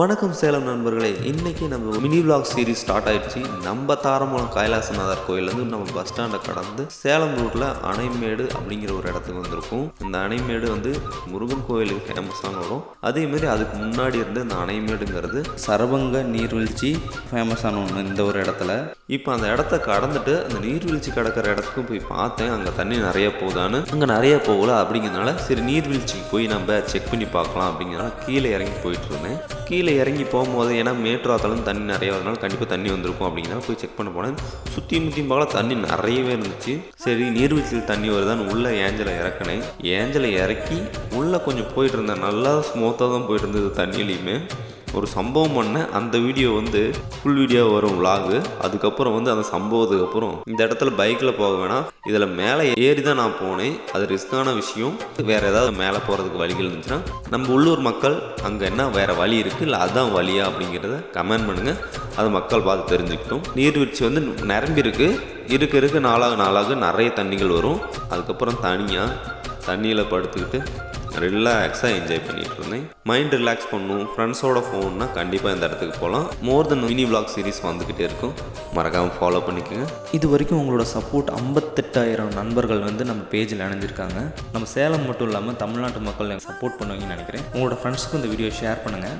வணக்கம் சேலம் நண்பர்களே இன்னைக்கு நம்ம மினி விளாக் சீரிஸ் ஸ்டார்ட் ஆயிடுச்சு. நம்ம தாரமூலம் கைலாசநாதர் கோயிலேருந்து நம்ம பஸ் ஸ்டாண்டை கடந்து சேலம் ரூட்டில் அணைமேடு அப்படிங்கிற ஒரு இடத்துக்கு வந்திருக்கும். இந்த அணைமேடு வந்து முருகன் கோயிலுக்கு ஃபேமஸான இடம். அதே மாதிரி அதுக்கு முன்னாடி இருந்த இந்த அணைமேடுங்கிறது சரபங்க நீர்வீழ்ச்சி ஃபேமஸான ஒன்று இந்த ஒரு இடத்துல. இப்போ அந்த இடத்த கடந்துட்டு அந்த நீர்வீழ்ச்சி கிடக்கிற இடத்துக்கும் போய் பார்த்தேன். அங்கே தண்ணி நிறைய போகுதான்னு. அங்கே நிறைய போகல அப்படிங்கிறதுனால சரி நீர்வீழ்ச்சிக்கு போய் நம்ம செக் பண்ணி பார்க்கலாம் அப்படிங்கிறனால கீழே இறங்கி போயிட்டு இருந்தேன். கீழே இறங்கி போகும்போது ஏன்னா மேட்ரு தண்ணி நிறைய வரனால கண்டிப்பாக தண்ணி வந்திருக்கும் அப்படின்னா போய் செக் பண்ண போனேன். சுற்றி முற்றி பார்க்கல தண்ணி நிறையவே இருந்துச்சு. சரி நீர்வீழ்ச்சியில் தண்ணி வருதான்னு உள்ளே ஏஞ்சலை இறக்கினேன் ஏஞ்சலை இறக்கி உள்ளே கொஞ்சம் போயிட்டு இருந்தேன். நல்லா ஸ்மூத்தாக தான் போயிட்டு இருந்தது தண்ணியிலையுமே. ஒரு சம்பவம் பண்ண அந்த வீடியோ வந்து ஃபுல் வீடியோ வரும் vlog. அதுக்கப்புறம் வந்து அந்த சம்பவத்துக்கு அப்புறம் இந்த இடத்துல பைக்கில் போக வேணாம். இதில் மேலே ஏறி தான் நான் போனேன். அது ரிஸ்க்கான விஷயம். வேறு ஏதாவது மேலே போகிறதுக்கு வழிகள் இருந்துச்சுன்னா நம்ம உள்ளூர் மக்கள் அங்கே என்ன வேறு வழி இருக்குது இல்லை அதுதான் வழியா அப்படிங்கிறத கமெண்ட் பண்ணுங்கள் அது மக்கள் பார்த்து தெரிஞ்சுக்கிட்டோம். நீர்வீழ்ச்சி வந்து நிரம்பி இருக்கு. இருக்க இருக்க நாளாக நாளாக நிறைய தண்ணிகள் வரும். அதுக்கப்புறம் தனியாக தண்ணியில் படுத்துக்கிட்டு ரிலாக்ஸாக என்ஜாய் பண்ணிட்டு இருந்தேன் மைண்ட் ரிலாக்ஸ் பண்ணும் ஃப்ரெண்ட்ஸோட ஃபோன்னா கண்டிப்பாக இந்த இடத்துக்கு போகலாம். More then mini vlog series வந்துக்கிட்டே இருக்கும். மறக்காமல் ஃபாலோ பண்ணிக்கோங்க. இது வரைக்கும் உங்களோட சப்போர்ட் ஐம்பத்தெட்டாயிரம் நண்பர்கள் வந்து நம்ம பேஜில் அணைஞ்சிருக்காங்க. நம்ம சேலம் மட்டும் இல்லாமல் தமிழ்நாட்டு மக்கள் சப்போர்ட் பண்ணுவீங்கன்னு நினைக்கிறேன். உங்களோட ஃப்ரெண்ட்ஸுக்கும் இந்த வீடியோ ஷேர் பண்ணுங்கள்